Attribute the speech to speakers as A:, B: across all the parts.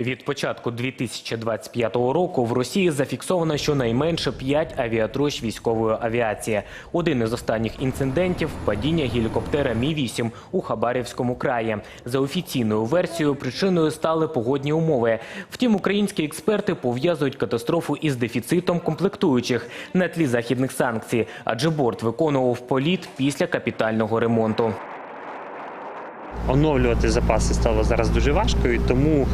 A: Від початку 2025 року в Росії зафіксовано щонайменше 5 авіатрощ військової авіації. Один із останніх інцидентів – падіння гелікоптера Мі-8 у Хабарівському краї. За офіційною версією, причиною стали погодні умови. Втім, українські експерти пов'язують катастрофу із дефіцитом комплектуючих на тлі західних санкцій, адже борт виконував політ після капітального ремонту.
B: Оновлювати запаси стало зараз дуже важко, і тому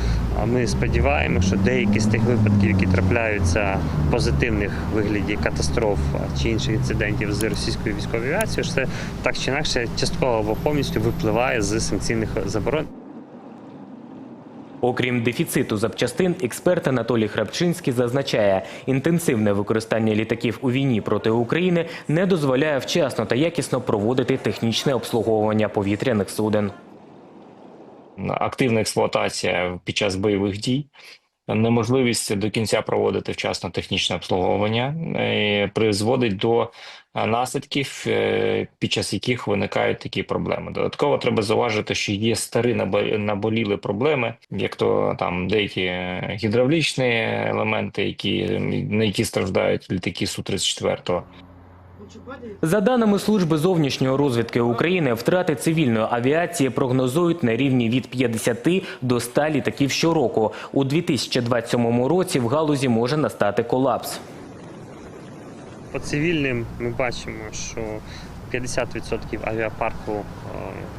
B: ми сподіваємося, що деякі з тих випадків, які трапляються позитивних вигляді катастроф чи інших інцидентів з російською військовою авіацією, що це так чи інакше частково або повністю випливає з санкційних заборон.
A: Окрім дефіциту запчастин, експерт Анатолій Храпчинський зазначає, інтенсивне використання літаків у війні проти України не дозволяє вчасно та якісно проводити технічне обслуговування повітряних суден.
C: Активна експлуатація під час бойових дій, неможливість до кінця проводити вчасно технічне обслуговування е, призводить до е, наслідків, е, під час яких виникають такі проблеми. Додатково треба зауважити, що є старі наболіли проблеми, як то там деякі гідравлічні елементи, які на які страждають літаки су 34
A: За даними служби зовнішньої розвідки України, втрати цивільної авіації прогнозують на рівні від 50 до 100 літаків щороку. У 2027 році в галузі може настати колапс.
B: По цивільним ми бачимо, що 50% авіапарку е,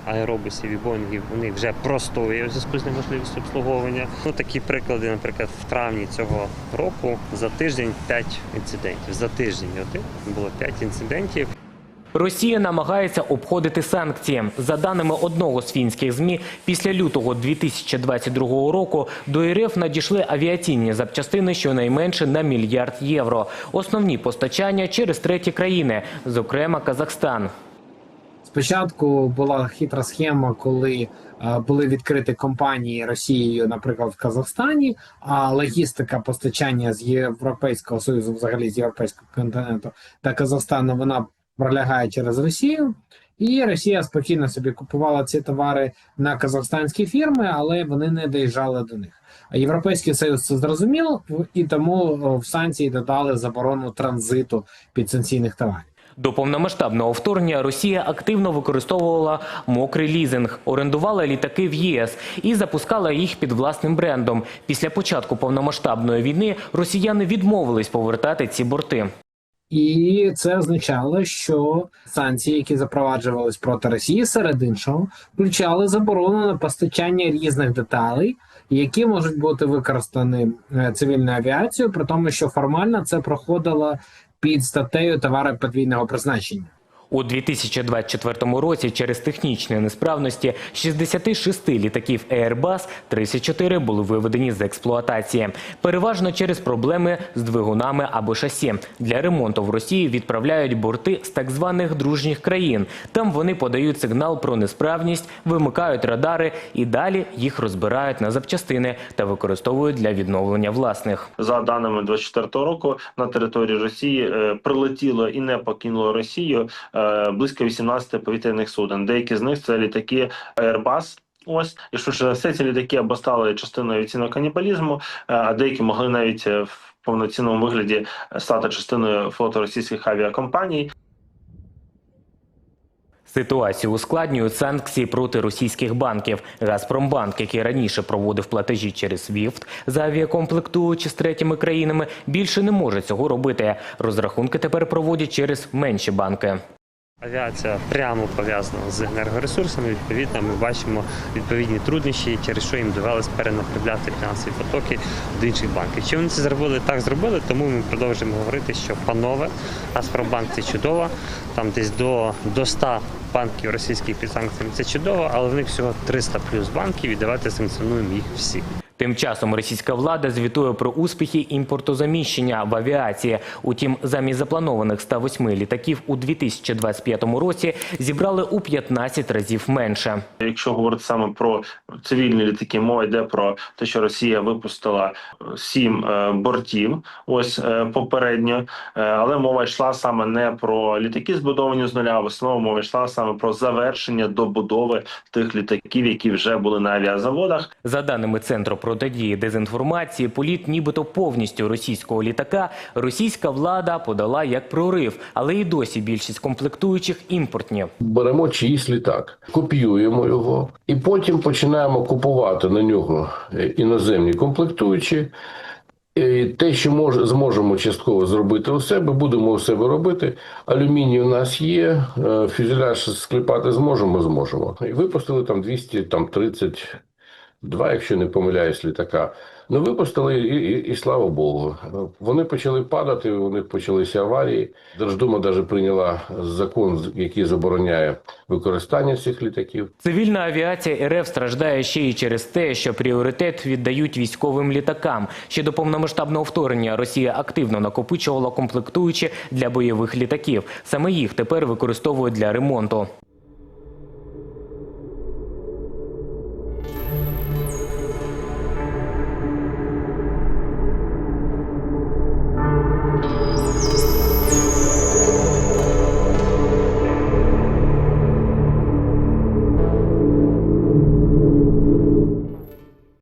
B: аеробусів і боїнгів вони вже простої у зв'язку з неможливістю обслуговування. Ну такі приклади, наприклад, в травні цього року за тиждень 5 інцидентів. За тиждень один було 5 інцидентів.
A: Росія намагається обходити санкції. За даними одного з фінських змі, після лютого 2022 року до РФ надійшли авіаційні запчастини щонайменше на мільярд євро. Основні постачання через треті країни, зокрема Казахстан.
D: Спочатку була хитра схема, коли е, були відкриті компанії Росією, наприклад, в Казахстані, а логістика постачання з Європейського союзу, взагалі з європейського континенту та Казахстану, вона пролягає через Росію. І Росія спокійно собі купувала ці товари на казахстанські фірми, але вони не доїжджали до них. А Європейський союз це зрозумів, і тому в санкції додали заборону транзиту підсанкційних товарів.
A: До повномасштабного вторгнення Росія активно використовувала мокрий лізинг, орендувала літаки в ЄС і запускала їх під власним брендом. Після початку повномасштабної війни росіяни відмовились повертати ці борти.
D: І це означало, що санкції, які запроваджувались проти Росії, серед іншого, включали заборону на постачання різних деталей, які можуть бути використані е, цивільною авіацією, при тому, що формально це проходило під статтею товари подвійного призначення.
A: У 2024 році через технічні несправності 66 літаків Airbus 34 були виведені з експлуатації. Переважно через проблеми з двигунами або шасі. Для ремонту в Росії відправляють борти з так званих дружніх країн. Там вони подають сигнал про несправність, вимикають радари і далі їх розбирають на запчастини та використовують для відновлення власних.
E: За даними 24 року на території Росії е, прилетіло і не покинуло Росію е, близько 18 повітряних суден. Деякі з них це літаки Airbus. Ось і швидше за все ці літаки або стали частиною авіаційного канібалізму, е, а деякі могли навіть е, в повноцінному вигляді е, стати частиною флоту російських авіакомпаній.
A: Ситуацію ускладнюють санкції проти російських банків. Газпромбанк, який раніше проводив платежі через SWIFT за авіакомплектуючі з третіми країнами, більше не може цього робити. Розрахунки тепер проводять через менші банки.
B: Авіація прямо пов'язана з енергоресурсами. Відповідно, ми бачимо відповідні труднощі, через що їм довелось перенаправляти фінансові потоки до інших банків. Чи вони це зробили? Так зробили, тому ми продовжуємо говорити, що панове Газпромбанк це чудово. Там десь до, до 100 банків російських під санкціями це чудово, але в них всього 300 плюс банків, і давайте санкціонуємо їх всі.
A: Тим часом російська влада звітує про успіхи імпортозаміщення в авіації. Утім, замість запланованих 108 літаків у 2025 році зібрали у 15 разів менше.
E: Якщо говорити саме про цивільні літаки, мова йде про те, що Росія випустила е, сім е, бортів. Ось е, попередньо, Е, але мова йшла саме не про літаки, збудовані з нуля. а В основному мова йшла саме про завершення добудови тих літаків, які вже були на авіазаводах.
A: За даними Центру протидії дезінформації політ нібито повністю російського літака російська влада подала як прорив, але і досі більшість комплектуючих імпортні.
F: беремо чиїсь літак, копіюємо його, і потім починаємо купувати на нього е, іноземні комплектуючі. І те, що може, зможемо частково зробити у себе, будемо у себе робити. Алюміній у нас є, е, фюзеляж склепати зможемо, зможемо. І випустили там 232, якщо не помиляюсь, літака. Ну, випустили, і, і, і слава Богу. Вони почали падати, у них почалися аварії. Держдума навіть прийняла закон, який забороняє використання цих літаків.
A: Цивільна авіація РФ страждає ще й через те, що пріоритет віддають військовим літакам. Ще до повномасштабного вторгнення Росія активно накопичувала комплектуючі для бойових літаків. Саме їх тепер використовують для ремонту.